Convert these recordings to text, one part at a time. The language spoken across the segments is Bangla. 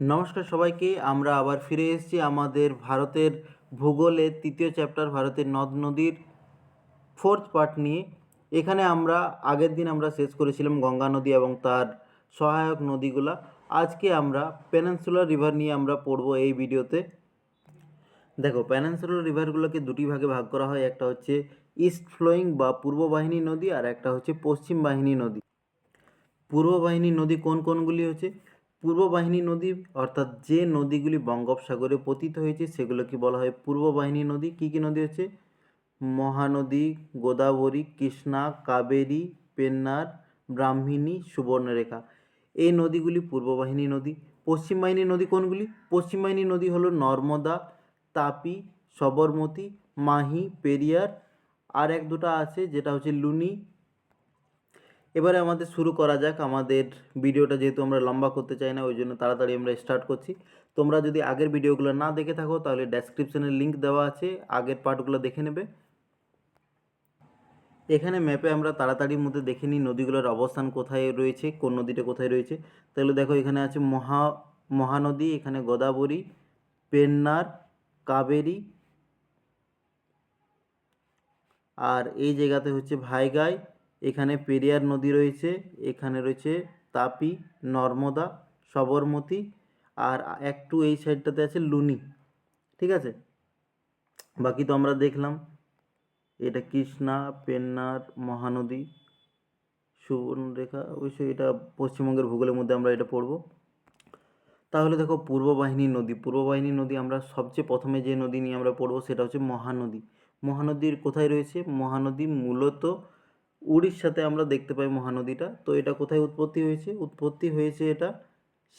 নমস্কার সবাইকে, আমরা আবার ফিরে এসেছি আমাদের ভারতের ভূগোলের তৃতীয় চ্যাপ্টার ভারতের নদ নদীর ফোর্থ পার্ট নিয়ে। এখানে আমরা, আগের দিন আমরা শেষ করেছিলাম গঙ্গা নদী এবং তার সহায়ক নদীগুলা। আজকে আমরা পেনান্সুলার রিভার নিয়ে আমরা পড়ব এই ভিডিওতে। দেখো প্যানেন্সুলার রিভারগুলোকে দুটি ভাগে ভাগ করা হয়, একটা হচ্ছে ইস্ট ফ্লোয়িং বা পূর্ব বাহিনী নদী, আর একটা হচ্ছে পশ্চিম বাহিনী নদী। পূর্ব বাহিনী নদী কোন কোনগুলি হচ্ছে? পূর্ব বাহিনী নদী, অর্থাৎ যে নদীগুলি বঙ্গোপসাগরে পতিত হয়েছে, সেগুলোকে বলা হয় পূর্ব বাহিনী নদী। কী কী নদী হচ্ছে? মহানদী, গোদাবরী, কৃষ্ণা, কাবেরী, পেন্নার, ব্রাহ্মণী, সুবর্ণরেখা। এই নদীগুলি পূর্ব বাহিনী নদী। পশ্চিম বাহিনী নদী কোনগুলি? পশ্চিম বাহিনী নদী হলো নর্মদা, তাপি, সবরমতী, মাহি, পেরিয়ার। আর এক দুটো আছে, যেটা হচ্ছে লুনি এবারে আমাদের শুরু করা যাক। আমাদের ভিডিওটা যেহেতু আমরা লম্বা করতে চাই না, ওই জন্য তাড়াতাড়ি আমরা স্টার্ট করছি। তোমরা যদি আগের ভিডিওগুলো না দেখে থাকো, তাহলে ডেসক্রিপশনে লিঙ্ক দেওয়া আছে। আগের পার্টগুলো দেখে নেবে। এখানে ম্যাপে আমরা তাড়াতাড়ির মধ্যে দেখে নিই নদীগুলোর অবস্থান কোথায় রয়েছে, কোন নদীটা কোথায় রয়েছে। তাহলে দেখো এখানে আছে মহা, মহানদী, এখানে গোদাবরী, পেন্নার, কাবেরী আর এই জায়গাতে হচ্ছে ভাইগাই এখানে পেরিয়ার নদী রয়েছে, এখানে রয়েছে তাপি, নর্মদা, সবরমতী আর একটু এই সাইডটাতে আছে লুনি, ঠিক আছে? বাকি তো আমরা দেখলাম, এটা কৃষ্ণা, পেন্নার, মহানদী, সুবর্ণরেখা, অবশ্যই এটা পশ্চিমবঙ্গের ভূগোলের মধ্যে আমরা এটা পড়ব। তাহলে দেখো পূর্ব বাহিনী নদী পূর্ব বাহিনী নদী আমরা সবচেয়ে প্রথমে যে নদী নিয়ে আমরা পড়ব সেটা হচ্ছে মহানদী। মহানদীর কোথায় রয়েছে? মহানদী মূলত উড়িষ্যাতে আমরা দেখতে পাই মহানদীটা। তো এটা কোথায় উৎপত্তি হয়েছে? উৎপত্তি হয়েছে এটা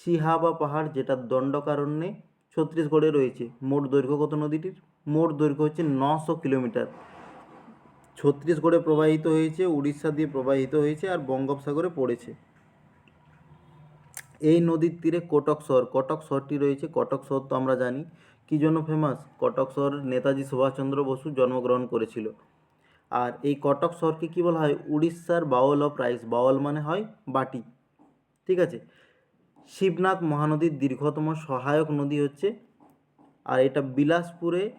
সিহাবা পাহাড় যেটা দণ্ডকারণ্যে ছত্তিশগড়ে রয়েছে। মোট দৈর্ঘ্য কত নদীটির? মোট দৈর্ঘ্য হচ্ছে নশো কিলোমিটার। ছত্তিশগড়ে প্রবাহিত হয়েছে, উড়িষ্যা দিয়ে প্রবাহিত হয়েছে আর বঙ্গোপসাগরে পড়েছে। এই নদীর তীরে কটক শহর। কটক শহরটি রয়েছে। কটক শহর তো আমরা জানি। কী জন্য ফেমাস কটক শহর নেতাজি সুভাষচন্দ্র বসু জন্মগ্রহণ করেছিল। আর এই কটক শহরকে কী বলা হয়? উড়িষ্যার বাউল অফ রাইস। বাউল মানে হয় বাটি। ঠিক আছে? শিবনাথ মহানদীর দীর্ঘতম সহায়ক নদী হচ্ছে আর এটা বিলাসপুরে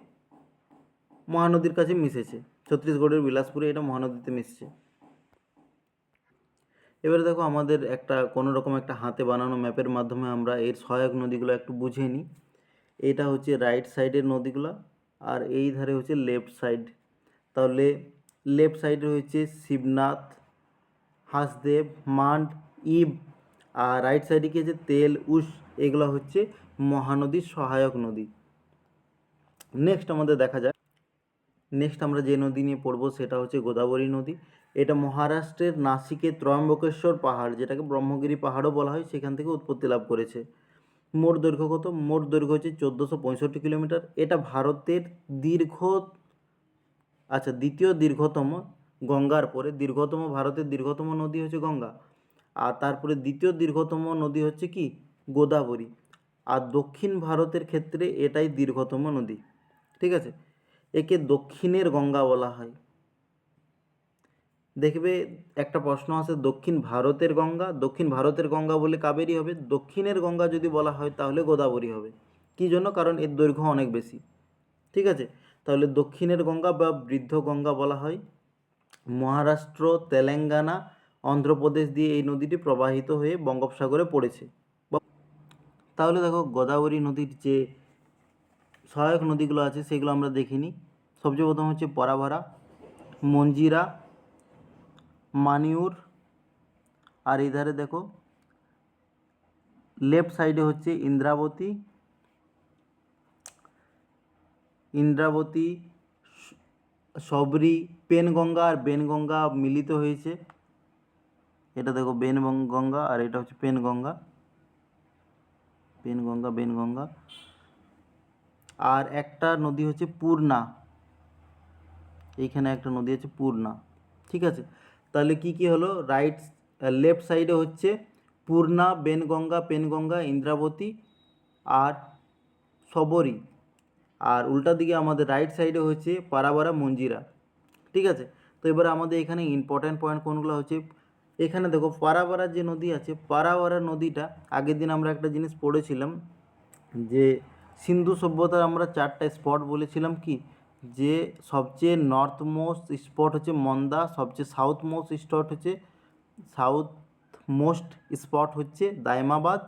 মহানদীর কাছে মিশেছে। ছত্তিশগড়ের বিলাসপুরে এটা মহানদীতে মিশছে। এবারে দেখো আমাদের একটা কোনো রকম একটা হাতে বানানো ম্যাপের মাধ্যমে আমরা এর সহায়ক নদীগুলো একটু বুঝে নিই। এটা হচ্ছে রাইট সাইডের নদীগুলো আর এই ধারে হচ্ছে লেফট সাইড। তাহলে লেফট সাইডে হচ্ছে শিবনাথ, হাসদেব, মান্ড, ইব আর রাইট সাইডে কি আছে? তেল, উস, এগুলো হচ্ছে মহানদীর সহায়ক নদী। নেক্সট আমাদের দেখা যায় নেক্সট আমরা যে নদী নিয়ে পড়ব সেটা হচ্ছে গোদাবরী নদী। এটা মহারাষ্ট্রের নাসিকের ত্রয়ম্বকেশ্বর পাহাড়, যেটাকে ব্রহ্মগিরি পাহাড়ও বলা হয়, সেখান থেকে উৎপত্তি লাভ করেছে। মোট দৈর্ঘ্য কত? মোট দৈর্ঘ্য হচ্ছে চোদ্দোশো পঁয়ষট্টি কিলোমিটার। এটা ভারতের দীর্ঘ আচ্ছা দ্বিতীয় দীর্ঘতম গঙ্গার পরে দীর্ঘতম ভারতের দীর্ঘতম নদী হচ্ছে গঙ্গা। আর তারপরে দ্বিতীয় দীর্ঘতম নদী হচ্ছে কি? গোদাবরী। আর দক্ষিণ ভারতের ক্ষেত্রে এটাই দীর্ঘতম নদী। ঠিক আছে? একে দক্ষিণের গঙ্গা বলা হয়। দেখবে, একটা প্রশ্ন আছে, দক্ষিণ ভারতের গঙ্গা? দক্ষিণ ভারতের গঙ্গা বলে কাবেরী হবে? দক্ষিণের গঙ্গা যদি বলা হয়, তাহলে গোদাবরী হবে। কী জন্য? কারণ এর দৈর্ঘ্য অনেক বেশি। ঠিক আছে? তাহলে দক্ষিণের গঙ্গা বা বৃদ্ধ গঙ্গা বলা হয়। মহারাষ্ট্র, তেলেঙ্গানা, অন্ধ্রপ্রদেশ দিয়ে এই নদীটি প্রবাহিত হয়ে বঙ্গোপসাগরে পড়েছে। তাহলে দেখো গোদাবরী নদীর যে সহায়ক নদীগুলো আছে সেগুলো আমরা দেখিনি। সবচেয়ে প্রথম হচ্ছে পরাভারা, মঞ্জিরা, মানিউর, আর এই ধারে দেখো লেফট সাইডে হচ্ছে ইন্দ্রাবতী ইন্দ্রাবতী সবরি পেনগঙ্গা আর বেনগঙ্গা মিলিত হয়েছে। এটা দেখো বেন গঙ্গা আর এটা হচ্ছে পেনগঙ্গা পেনগঙ্গা বেনগঙ্গা। আর একটা নদী হচ্ছে পূর্ণা। এইখানে একটা নদী আছে পূর্ণা। ঠিক আছে? তাহলে কি কি হলো? রাইট লেফট সাইডে হচ্ছে পূর্ণা, বেনগঙ্গা পেনগঙ্গা ইন্দ্রাবতী আর সবরী আর উল্টা দিকে আমাদের রাইট সাইডে হচ্ছে পারাবারা মঞ্জিরা, ঠিক আছে? তো এবার আমাদের এখানে ইম্পর্ট্যান্ট পয়েন্ট কোনগুলো হচ্ছে? এখানে দেখো পারাবারা যে নদী আছে, পারাবারা নদীটা আগের দিন আমরা একটা জিনিস পড়েছিলাম যে সিন্ধু সভ্যতার আমরা চারটা স্পট বলেছিলাম কি? যে সবচেয়ে নর্থ মোস্ট স্পট হচ্ছে মন্দা, সবচেয়ে সাউথ মোস্ট স্পট হচ্ছে সাউথ মোস্ট স্পট হচ্ছে দাইমাবাদ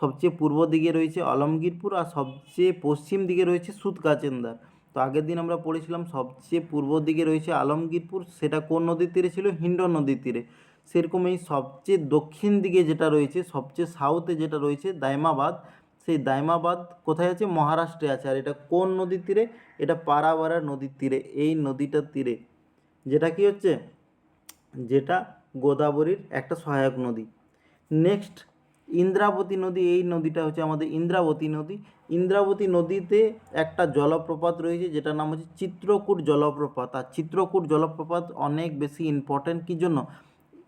সবচেয়ে পূর্ব দিকে রয়েছে আলমগীরপুর আর সবচেয়ে পশ্চিম দিকে রয়েছে সুতকাচেন্দার তো আগের দিন আমরা পড়েছিলাম সবচেয়ে পূর্ব দিকে রয়েছে আলমগীরপুর, সেটা কোন নদীর তীরে ছিল? হিন্ডন নদীর তীরে। সেরকম এই সবচেয়ে দক্ষিণ দিকে যেটা রয়েছে, সবচেয়ে সাউথে যেটা রয়েছে দাইমাবাদ সেই দাইমাবাদ কোথায় আছে? মহারাষ্ট্রে আছে। আর এটা কোন নদীর তীরে? এটা পারাবারা নদীর তীরে, এই নদীটার তীরে। যেটা কি হচ্ছে? যেটা গোদাবরীর একটা সহায়ক নদী। নেক্সট ইন্দ্রাবতী নদী, এই নদীটা হচ্ছে আমাদের ইন্দ্রাবতী নদী। ইন্দ্রাবতী নদীতে একটা জলপ্রপাত রয়েছে, যেটার নাম হচ্ছে চিত্রকূট জলপ্রপাত। আর চিত্রকূট জলপ্রপাত অনেক বেশি ইম্পর্ট্যান্ট কী জন্য?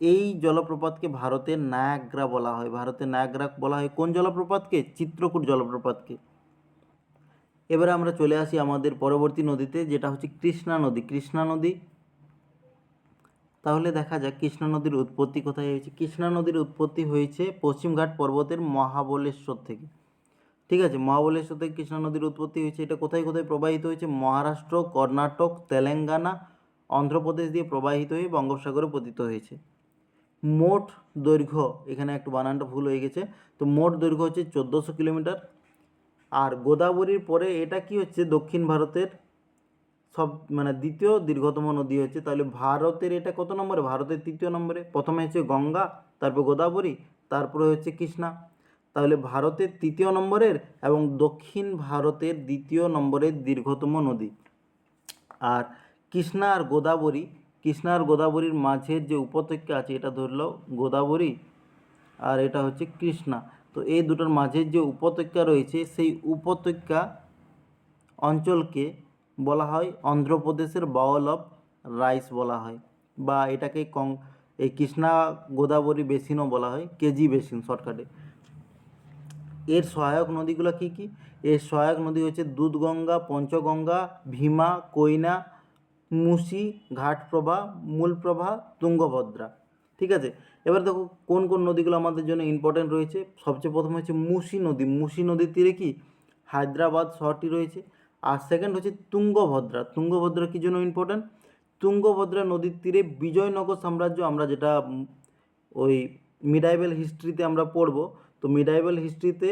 এই জলপ্রপাতকে ভারতের নায়াগ্রা বলা হয়। ভারতের নায়াগ্রা বলা হয় কোন জলপ্রপাতকে? চিত্রকূট জলপ্রপাতকে। এবারে আমরা চলে আসি আমাদের পরবর্তী নদীতে, যেটা হচ্ছে কৃষ্ণা নদী। কৃষ্ণা নদী তাহলে দেখা যাক কৃষ্ণা নদীর উৎপত্তি কোথায় হয়েছে। কৃষ্ণা নদীর উৎপত্তি হয়েছে পশ্চিমঘাট পর্বতের মহাবলেশ্বর থেকে। ঠিক আছে, মহাবলেশ্বর থেকে কৃষ্ণা নদীর উৎপত্তি হয়েছে। এটা কোথায় কোথায় প্রবাহিত হয়েছে? মহারাষ্ট্র, কর্ণাটক, তেলেঙ্গানা, অন্ধ্রপ্রদেশ দিয়ে প্রবাহিত হয়ে বঙ্গোপসাগরে পতিত হয়েছে। মোট দৈর্ঘ্য, এখানে একটু বানানটা ভুল হয়ে গেছে। তো মোট দৈর্ঘ্য হচ্ছে চোদ্দোশো কিলোমিটার। আর গোদাবরীর পরে এটা কি হচ্ছে? দক্ষিণ ভারতের সব মানে দ্বিতীয় দীর্ঘতম নদী হচ্ছে তাহলে ভারতের এটা কত নম্বরে? ভারতের তৃতীয় নম্বরে। প্রথমে হচ্ছে গঙ্গা, তারপর গোদাবরী, তারপরে হচ্ছে কৃষ্ণা। তাহলে ভারতের তৃতীয় নম্বরের এবং দক্ষিণ ভারতের দ্বিতীয় নম্বরের দীর্ঘতম নদী। আর কৃষ্ণা আর গোদাবরী, কৃষ্ণা আর গোদাবরীর মাঝের যে উপত্যকা আছে, এটা ধরলো গোদাবরী আর এটা হচ্ছে কৃষ্ণা। তো এই দুটোর মাঝের যে উপত্যকা রয়েছে, সেই উপত্যকা অঞ্চলকে বলা হয়, অন্ধ্রপ্রদেশের বাউল অফ রাইস বলা হয় বা এটাকে কং, এই কৃষ্ণা গোদাবরী বেসিনও বলা হয়, কেজি বেসিন শর্টকাটে। এর সহায়ক নদীগুলো কি কি? এর সহায়ক নদী হচ্ছে দুধগঙ্গা, পঞ্চগঙ্গা, ভীমা কৈনা মুসি, ঘাটপ্রভা, মূলপ্রভা, তুঙ্গভদ্রা। ঠিক আছে? এবার দেখো কোন কোন নদীগুলো আমাদের জন্য ইম্পর্টেন্ট রয়েছে। সবচেয়ে প্রথম হচ্ছে মুসি নদী। মুসি নদীর তীরে কি? হায়দ্রাবাদ শহরটি রয়েছে। আর সেকেন্ড হচ্ছে তুঙ্গভদ্রা। তুঙ্গভদ্রা কী জন্য ইম্পর্টেন্ট তুঙ্গভদ্রা নদীর তীরে বিজয়নগর সাম্রাজ্য আমরা যেটা ওই মিডাইভেল হিস্ট্রিতে আমরা পড়ব। তো মিডাইভেল হিস্ট্রিতে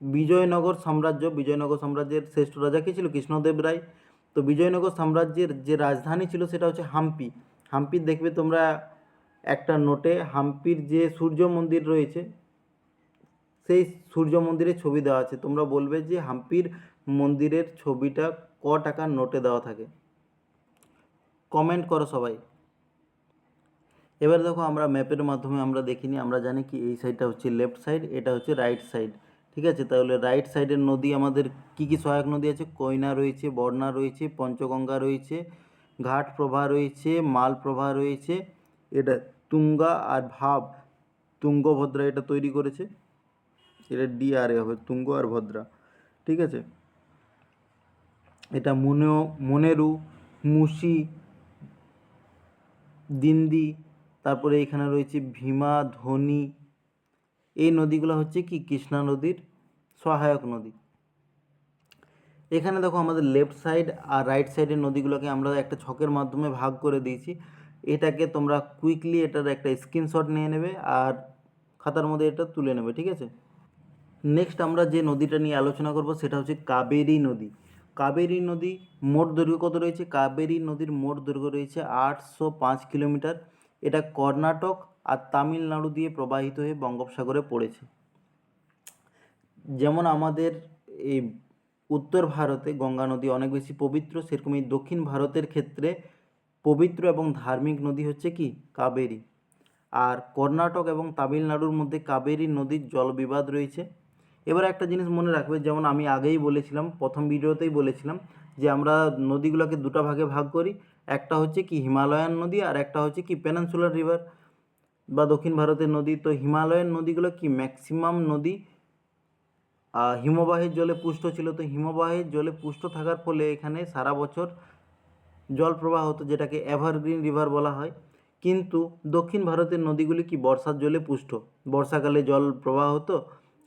বিজয়নগর সাম্রাজ্য, বিজয়নগর সাম্রাজ্যের শ্রেষ্ঠ রাজা কে ছিল? কৃষ্ণদেব রায়। তো বিজয়নগর সাম্রাজ্যের যে রাজধানী ছিল সেটা হচ্ছে হাম্পি। হাম্পির দেখবে তোমরা একটা নোটে হাম্পির যে সূর্য মন্দির রয়েছে সেই সূর্য মন্দিরের ছবি দেওয়া আছে। তোমরা বলবে যে হাম্পির মন্দিরের ছবিটা ক টাকার নোটে দেওয়া থাকে। কমেন্ট করো সবাই। এবার দেখো আমরা ম্যাপের মাধ্যমে আমরা দেখিনি, আমরা জানি কি এই সাইডটা হচ্ছে লেফট সাইড এটা হচ্ছে রাইট সাইড ঠিক আছে? তাহলে রাইট সাইডের নদী আমাদের কি কি সহায়ক নদী আছে? কয়না রয়েছে, বর্ণা রয়েছে, পঞ্চগঙ্গা রয়েছে ঘাটপ্রভা রয়েছে মালপ্রভা রয়েছে, এটা তুঙ্গা আর ভাব তুঙ্গভদ্রা এটা তৈরি করেছে। এটা ডি আর এ হবে, তুঙ্গ আর ভদ্রা, ঠিক আছে? এটা মনে, মনেরু মুসি দিন্দি, তারপরে এখানে রয়েছে ভীমা, ধনি, এই নদীগুলো হচ্ছে কি? কৃষ্ণা নদীর সহায়ক নদী। এখানে দেখো আমাদের লেফট সাইড আর রাইট সাইডের নদীগুলোকে আমরা একটা ছকের মাধ্যমে ভাগ করে দিয়েছি। এটাকে তোমরা কুইকলি এটার একটা স্ক্রিনশট নিয়ে নেবে আর খাতার মধ্যে এটা তুলে নেবে, ঠিক আছে? নেক্সট আমরা যে নদীটা নিয়ে আলোচনা করব সেটা হচ্ছে কাবেরী নদী। কাবেরী নদী মোট দৈর্ঘ্য কত রয়েছে? কাবেরী নদীর মোট দৈর্ঘ্য রয়েছে আটশো পাঁচ কিলোমিটার। এটা কর্ণাটক আর তামিলনাড়ু দিয়ে প্রবাহিত হয়ে বঙ্গোপসাগরে পড়েছে। যেমন আমাদের এই উত্তর ভারতে গঙ্গা নদী অনেক বেশি পবিত্র, সেরকম এই দক্ষিণ ভারতের ক্ষেত্রে পবিত্র এবং ধার্মিক নদী হচ্ছে কি? কাবেরী। আর কর্ণাটক এবং তামিলনাড়ুর মধ্যে কাবেরী নদীর জলবিবাদ রয়েছে। এবার একটা জিনিস মনে রাখবে, যেমন আমি আগেই বলেছিলাম, প্রথম ভিডিওতেই বলেছিলাম যে আমরা নদীগুলোকে দুটো ভাগে ভাগ করি, একটা হচ্ছে কি হিমালয়ান নদী আর একটা হচ্ছে কি পেনান্সুলার রিভার বা দক্ষিণ ভারতের নদী। তো হিমালয়ান নদীগুলো কি ম্যাক্সিমাম নদী? হিমবাহের জলে পুষ্ট ছিল, তো হিমবাহের জলে পুষ্ট থাকার ফলে এখানে সারা বছর জল প্রবাহ হতো, যেটাকে এভারগ্রিন রিভার বলা হয়। কিন্তু দক্ষিণ ভারতের নদীগুলি কি বর্ষার জলে পুষ্ট? বর্ষাকালে জল প্রবাহ হতো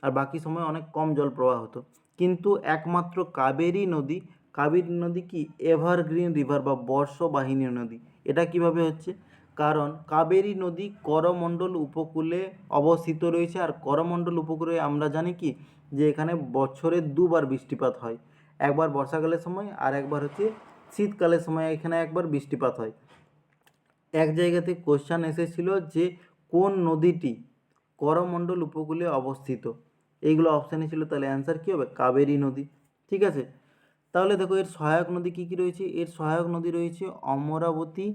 আর বাকি সময় অনেক কম জল প্রবাহ হতো। কিন্তু একমাত্র কাবেরী নদী কাবেরী নদী কি এভারগ্রিন রিভার বা বর্ষবাহিনী নদী? এটা কীভাবে হচ্ছে? কারণ কাবেরী নদী করমণ্ডল উপকূলে অবস্থিত রয়েছে আর করমণ্ডল উপকূলে আমরা জানি কি? যে এখানে বছরে দুবার বৃষ্টিপাত হয়। একবার বর্ষাকালের সময় আর একবার হচ্ছে শীতকালের সময় এখানে একবার বৃষ্টিপাত হয়। এক জায়গাতে কোশ্চান এসেছিল যে কোন নদীটি করমণ্ডল উপকূলে অবস্থিত। এইগুলো অপশানে ছিল, তাহলে অ্যান্সার কী হবে? কাবেরী নদী। ঠিক আছে? তাহলে দেখো, এর সহায়ক নদী কী কী রয়েছে? এর সহায়ক নদী রয়েছে অমরাবতী,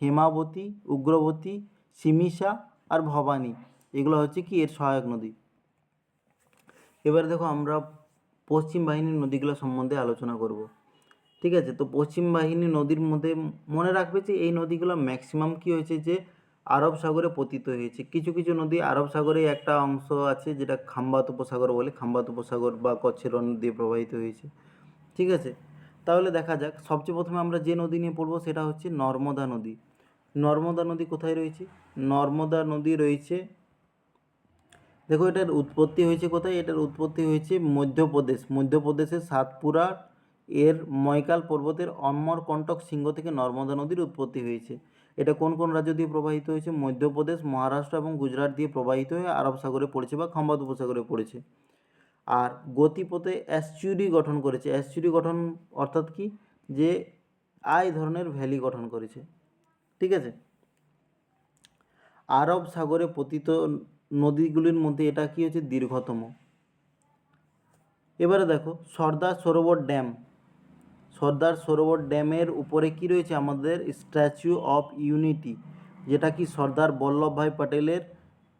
হেমাবতী, উগ্রবতী, সিমিসা আর ভবানী। এগুলো হচ্ছে কি? এর সহায়ক নদী। এবারে দেখো, আমরা পশ্চিম বাহিনীর নদীগুলো সম্বন্ধে আলোচনা করব। ঠিক আছে? তো পশ্চিম বাহিনী নদীর মধ্যে মনে রাখবে যে, এই নদীগুলো ম্যাক্সিমাম কী হয়েছে যে আরব সাগরে পতিত হয়েছে। কিছু কিছু নদী আরব সাগরে একটা অংশ আছে যেটা খাম্বাত উপসাগর বলে। খাম্বাত উপসাগর বা কচ্ছের দিয়ে প্রবাহিত হয়েছে। ঠিক আছে? তাহলে দেখা যাক। সবচেয়ে প্রথমে আমরা যে নদী নিয়ে পড়ব সেটা হচ্ছে নর্মদা নদী। নর্মদা নদী কোথায় রয়েছে? নর্মদা নদী রয়েছে, দেখো এটার উৎপত্তি হয়েছে কোথায়? এটার উৎপত্তি হয়েছে মধ্যপ্রদেশ। মধ্যপ্রদেশের সাতপুরা এর ময়কাল পর্বতের অমরকণ্টক সিংহ থেকে নর্মদা নদীর উৎপত্তি হয়েছে। এটা কোন কোন রাজ্য দিয়ে প্রবাহিত হয়েছে? মধ্যপ্রদেশ, মহারাষ্ট্র এবং গুজরাট দিয়ে প্রবাহিত হয়ে আরব সাগরে পড়েছে বা খাম্বাদ উপসাগরে পড়েছে। আর গতিপথে অ্যাসচুরি গঠন করেছে। অ্যাসচুরি গঠন অর্থাৎ কি? যে আই ধরনের ভ্যালি গঠন করেছে। ঠিক আছে? আরব সাগরে পতিত নদীগুলির মধ্যে এটা কি হচ্ছে? দীর্ঘতম। এবারে দেখো সর্দার সরোবর ড্যাম। সর্দার সরোবর ড্যামের উপরে কি রয়েছে? আমাদের স্ট্যাচু অফ ইউনিটি, যেটা কি সর্দার বল্লভভাই প্যাটেলের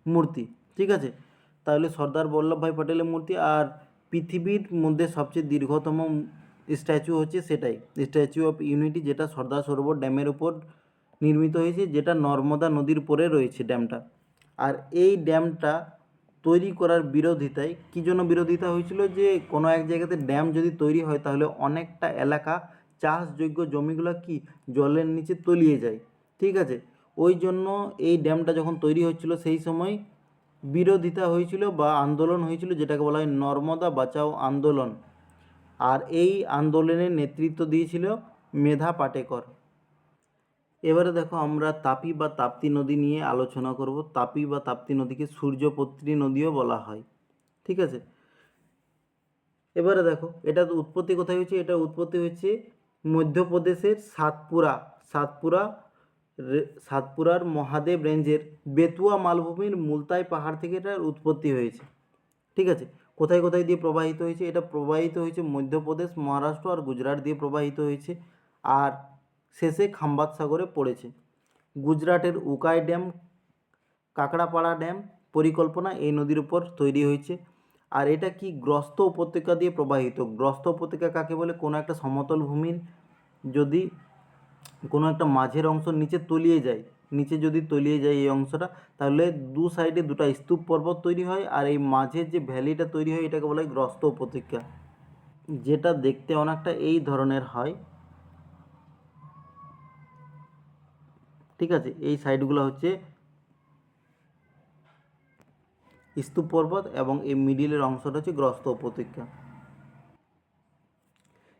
মূর্তি, ঠিক আছে? তাহলে সর্দার বল্লভভাই প্যাটেলের মূর্তি আর পৃথিবীর মধ্যে সবচেয়ে দীর্ঘতম স্ট্যাচু হচ্ছে সেটাই, স্ট্যাচু অফ ইউনিটি, যেটা সর্দার সরোবর ড্যামের উপর নির্মিত হয়েছে, যেটা নর্মদা নদীর উপরে রয়েছে ড্যামটা। আর এই ড্যামটা তৈরি করার বিরোধিতায়। কী জন্য বিরোধিতা হয়েছিল যে, কোনো এক জায়গাতে ড্যাম যদি তৈরি হয়, তাহলে অনেকটা এলাকা চাষযোগ্য জমিগুলো কি জলের নিচে তলিয়ে যায়। ঠিক আছে? ওই জন্য এই ড্যামটা যখন তৈরি হচ্ছিল সেই সময় বিরোধিতা হয়েছিল বা আন্দোলন হয়েছিল, যেটাকে বলা হয় নর্মদা বাঁচাও আন্দোলন। আর এই আন্দোলনের নেতৃত্ব দিয়েছিল মেধা পাটেকর। এবারে দেখো আমরা তাপি বা তাপ্তি নদী নিয়ে আলোচনা করব। তাপি বা তাপ্তি নদীকে সূর্যপত্রী নদীও বলা হয়, ঠিক আছে? এবারে দেখো, এটা উৎপত্তি কোথায় হয়েছে? এটা উৎপত্তি হয়েছে মধ্যপ্রদেশের সাতপুরা সাতপুরা সাতপুরার মহাদেব রেঞ্জের বেতুয়া মালভূমির মুলতাই পাহাড় থেকে এটার উৎপত্তি হয়েছে, ঠিক আছে? কোথায় কোথায় দিয়ে প্রবাহিত হয়েছে? এটা প্রবাহিত হয়েছে মধ্যপ্রদেশ, মহারাষ্ট্র আর গুজরাট দিয়ে প্রবাহিত হয়েছে। আর শেষে খাম্বাত সাগরে পড়েছে। গুজরাটের উকাই ড্যাম, কাকড়াপাড়া ড্যাম পরিকল্পনা এই নদীর উপর তৈরি হয়েছে। আর এটা কি গ্রস্ত উপত্যকা দিয়ে প্রবাহিত? গ্রস্ত উপত্যকা কাকে বলে? কোনো একটা সমতল ভূমির যদি কোনো একটা মাঝের অংশ নিচে তলিয়ে যায়, নিচে যদি তলিয়ে যায় এই অংশটা, তাহলে দু সাইডে দুটো স্তূপ পর্বত তৈরি হয় আর এই মাঝের যে ভ্যালিটা তৈরি হয়, এটাকে বলা হয় গ্রস্ত উপত্যকা। যেটা দেখতে অনেকটা এই ধরনের হয়। ঠিক আছে? এই সাইডগুলো হচ্ছে স্তূপ পর্বত এবং এই মিডিলের অংশটা হচ্ছে গ্রস্ত উপত্যকা।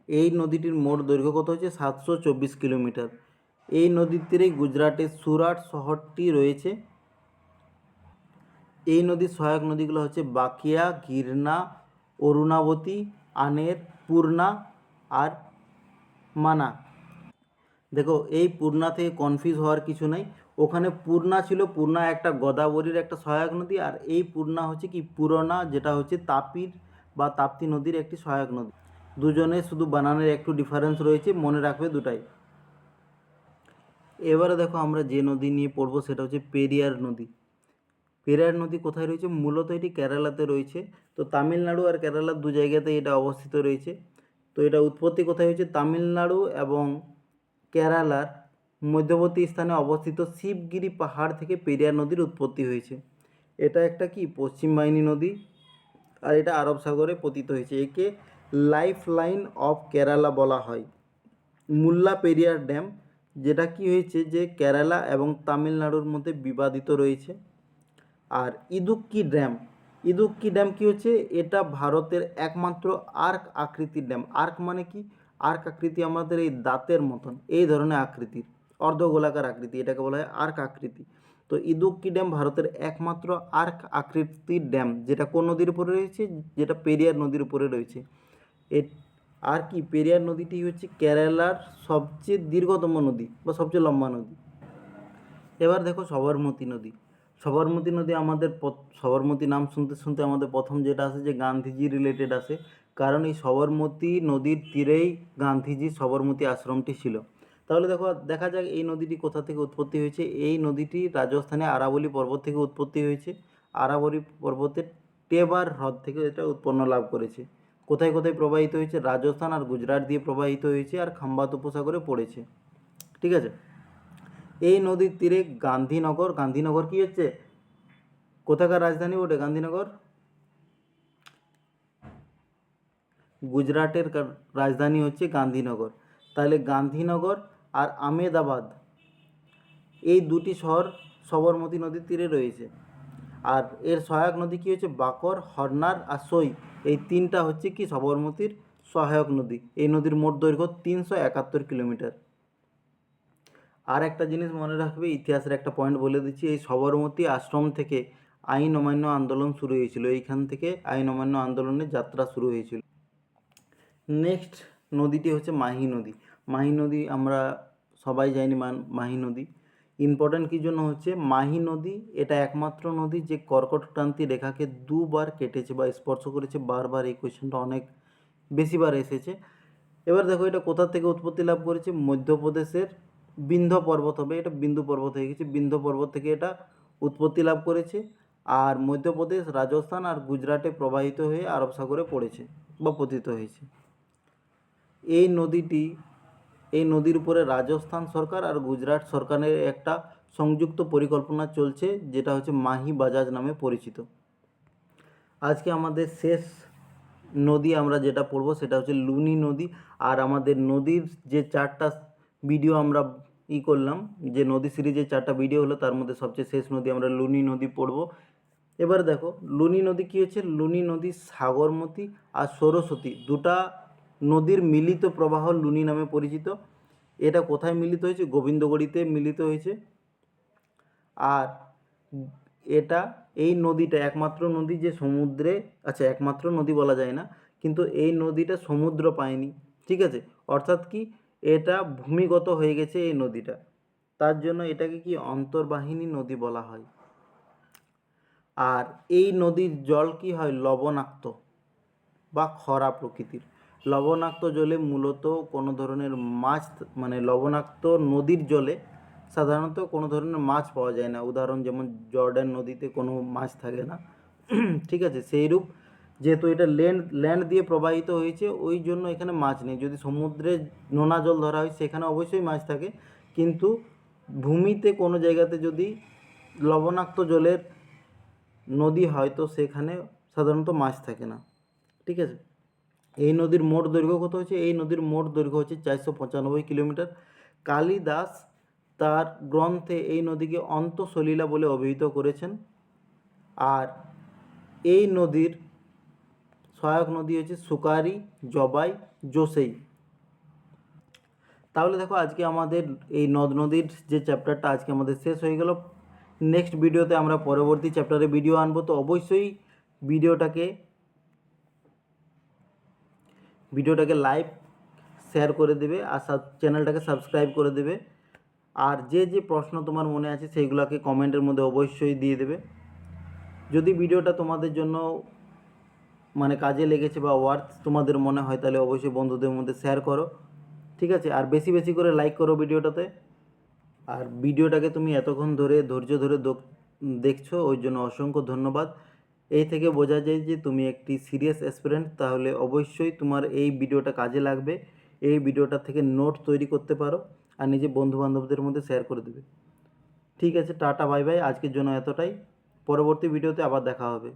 এই নদীটির মোট দৈর্ঘ্য কত হচ্ছে? সাতশো চব্বিশ কিলোমিটার। এই নদীর তীরে গুজরাটের সুরাট শহরটি রয়েছে। এই নদীর সহায়ক নদীগুলো হচ্ছে বাকিয়া, গিরনা, অরুণাবতী, আনের পূর্ণা আর মানা। দেখো, এই পূর্ণা থেকে কনফিউজ হওয়ার কিছু নাই। ওখানে পূর্ণা ছিল, পূর্ণা একটা গোদাবরীর একটা সহায়ক নদী, আর এই পূর্ণা হচ্ছে কি পুরনা, যেটা হচ্ছে তাপির বা তাপ্তি নদীর একটি সহায়ক নদী। দুজনে শুধু বানানের একটু ডিফারেন্স রয়েছে, মনে রাখবে দুটাই। এবারে দেখো আমরা যে নদী নিয়ে পড়ব, সেটা হচ্ছে পেরিয়ার নদী। পেরিয়ার নদী কোথায় রয়েছে? মূলত এটি কেরালাতে রয়েছে। তো তামিলনাড়ু আর কেরালার দু জায়গাতে এটা অবস্থিত রয়েছে। তো এটা উৎপত্তি কোথায় হয়েছে? তামিলনাড়ু এবং কেরালার মধ্যবর্তী স্থানে অবস্থিত শিবগিরি পাহাড় থেকে পেরিয়ার নদীর উৎপত্তি হয়েছে। এটা একটা কি? পশ্চিম বাহিনী নদী। আর এটা আরব সাগরে পতিত হয়েছে। একে লাইফ লাইন অফ কেরালা বলা হয়। মুল্লা পেরিয়ার ড্যাম, যেটা কি হয়েছে যে কেরালা এবং তামিলনাড়ুর মধ্যে বিবাদিত রয়েছে। আর ইদুক্কি ড্যাম ইদুক্কি ড্যাম কি হচ্ছে? এটা ভারতের একমাত্র আর্ক আকৃতির ড্যাম। আর্ক মানে কি? আর্ক আকৃতি আমাদের এই দাঁতের মতন, এই ধরনের আকৃতির অর্ধগোলাকার আকৃতি, এটাকে বলা হয় আর্ক আকৃতি। তো ইদুক্কি ড্যাম ভারতের একমাত্র আর্ক আকৃতির ড্যাম, যেটা কোন নদীর উপরে রয়েছে? যেটা পেরিয়ার নদীর উপরে রয়েছে। এ আর কি, পেরিয়ার নদীটি হচ্ছে কেরালার সবচেয়ে দীর্ঘতম নদী বা সবচেয়ে লম্বা নদী। এবার দেখো সবরমতী নদী। সবরমতী নদী আমাদের সবরমতী নাম শুনতে শুনতে আমাদের প্রথম যেটা আসে যে গান্ধীজি রিলেটেড আসে কারণ এই সবরমতী নদীর তীরেই গান্ধীজির সবরমতী আশ্রমটি ছিল। তাহলে দেখো, দেখা যাক এই নদীটি কোথা থেকে উৎপত্তি হয়েছে। এই নদীটি রাজস্থানে আরাবলি পর্বত থেকে উৎপত্তি হয়েছে। আরাবলি পর্বতের টেবার হ্রদ থেকে এটা উৎপন্ন লাভ করেছে। কোথায় কোথায় প্রবাহিত হয়েছে? রাজস্থান আর গুজরাট দিয়ে প্রবাহিত হয়েছে আর খাম্বাত উপসাগরে পড়েছে। ঠিক আছে? এই নদীর তীরে গান্ধীনগর। গান্ধীনগর কি হচ্ছে? কোথাকার রাজধানী ওটা গান্ধীনগর? গুজরাটের রাজধানী হচ্ছে গান্ধীনগর। তাহলে গান্ধীনগর আর আমেদাবাদ এই দুটি শহর সবরমতী নদীর তীরে রয়েছে। আর এর সহায়ক নদী কি হচ্ছে? বাকর, হরনার আর সই। এই তিনটা হচ্ছে কি? সবরমতীর সহায়ক নদী। এই নদীর মোট দৈর্ঘ্য তিনশো একাত্তর কিলোমিটার। আর একটা জিনিস মনে রাখবে, ইতিহাসের একটা পয়েন্ট বলে দিচ্ছি, এই সবরমতী আশ্রম থেকে আইন অমান্য আন্দোলন শুরু হয়েছিল। এইখান থেকে আইন অমান্য আন্দোলনের যাত্রা শুরু হয়েছিল। নেক্সট নদীটি হচ্ছে মাহি নদী। মাহি নদী আমরা সবাই জানি মাহি নদী। ইম্পর্ট্যান্ট কী জন্য হচ্ছে? মাহি নদী এটা একমাত্র নদী যে কর্কট ক্রান্তি রেখাকে দুবার কেটেছে বা স্পর্শ করেছে, বারবার এই কোয়েশ্চেনটা অনেক বেশিবার এসেছে। এবার দেখো এটা কোথা থেকে উৎপত্তি লাভ করেছে? মধ্যপ্রদেশের বিন্ধ্য পর্বত হবে, এটা বিন্দু পর্বত হয়ে গেছে। বিন্ধ্য পর্বত থেকে এটা উৎপত্তি লাভ করেছে। আর মধ্যপ্রদেশ, রাজস্থান আর গুজরাটে প্রবাহিত হয়ে আরব সাগরে পড়েছে বা পতিত হয়েছে। এই নদীটি, এই নদীর উপরে রাজস্থান সরকার আর গুজরাট সরকারের একটা সংযুক্ত পরিকল্পনা চলছে, যেটা হচ্ছে মাহি বাজাজ নামে পরিচিত। আজকে আমাদের শেষ নদী আমরা যেটা পড়ব, সেটা হচ্ছে লুনি নদী। আর আমাদের নদীর যে চারটা ভিডিও আমরা ই করলাম, যে নদী সিরিজের চারটা ভিডিও হলো, তার মধ্যে সবচেয়ে শেষ নদী আমরা লুনি নদী পড়ব। এবার দেখো, লুনি নদী কী হচ্ছে? লুনি নদী সাগরমতী আর সরস্বতী, দুটা নদীর মিলিত প্রবাহ লুনি নামে পরিচিত। এটা কোথায় মিলিত হয়েছে? গোবিন্দগড়িতে মিলিত হয়েছে। আর এটা, এই নদীটা একমাত্র নদী যে সমুদ্রে আচ্ছা একমাত্র নদী বলা যায় না, কিন্তু এই নদীটা সমুদ্র পায়নি, ঠিক আছে? অর্থাৎ কি এটা ভূমিগত হয়ে গেছে এই নদীটা। তার জন্য এটাকে কি অন্তর্বাহিনী নদী বলা হয়। আর এই নদীর জল কি হয়? লবণাক্ত বা খরা প্রকৃতির। লবণাক্ত জলে মূলত কোনো ধরনের মাছ মানে লবণাক্ত নদীর জলে সাধারণত কোনো ধরনের মাছ পাওয়া যায় না। উদাহরণ যেমন জর্ডান নদীতে কোনো মাছ থাকে না। ঠিক আছে, সেইরূপ যেহেতু এটা ল্যান্ড ল্যান্ড দিয়ে প্রবাহিত হয়েছে, ওই জন্য এখানে মাছ নেই। যদি সমুদ্রে নোনা জল ধরা হয়, সেখানে অবশ্যই মাছ থাকে। কিন্তু ভূমিতে কোনো জায়গাতে যদি লবণাক্ত জলের নদী হয়, তো সেখানে সাধারণত মাছ থাকে না। ঠিক আছে? এই নদীর মোট দৈর্ঘ্য কত হচ্ছে এই নদীর মোট দৈর্ঘ্য হচ্ছে চারশো পঁচানব্বই কিলোমিটার। কালিদাস তার গ্রন্থে এই নদীকে অন্তঃসলীলা বলে অভিহিত করেছেন। আর এই নদীর সহায়ক নদী হচ্ছে সুকারি, জবাই, জোসেই। তাহলে দেখো, আজকে আমাদের এই নদ নদীর যে চ্যাপ্টারটা আজকে আমাদের শেষ হয়ে গেল। নেক্সট ভিডিওতে আমরা পরবর্তী চ্যাপ্টারে ভিডিও আনব, তো অবশ্যই ভিডিওটাকে ভিডিওটাকে লাইক, শেয়ার করে দেবে আর চ্যানেলটাকে সাবস্ক্রাইব করে দেবে। আর যে যে প্রশ্ন তোমার মনে আছে সেইগুলোকে কমেন্টের মধ্যে অবশ্যই দিয়ে দেবে। যদি ভিডিওটা তোমাদের জন্য মানে কাজে লেগেছে বা ওয়ার্থ তোমাদের মনে হয় তাহলে অবশ্যই বন্ধুদের মধ্যে শেয়ার করো, ঠিক আছে? আর বেশি বেশি করে লাইক করো ভিডিওটাতে। আর ভিডিওটাকে তুমি এতক্ষণ ধরে ধৈর্য ধরে দেখছ, ওই জন্য অসংখ্য ধন্যবাদ। এই থেকে বোঝা যায় যে তুমি একটি সিরিয়াস অ্যাসপিরেন্ট তাহলে অবশ্যই তোমার এই ভিডিওটা কাজে লাগবে। এই ভিডিওটা থেকে নোট তৈরি করতে পারো আর নিজে বন্ধুবান্ধবদের মধ্যে শেয়ার করে দেবে। ঠিক আছে, টাটা বাই বাই আজকের জন্য এতটাই। পরবর্তী ভিডিওতে আবার দেখা হবে।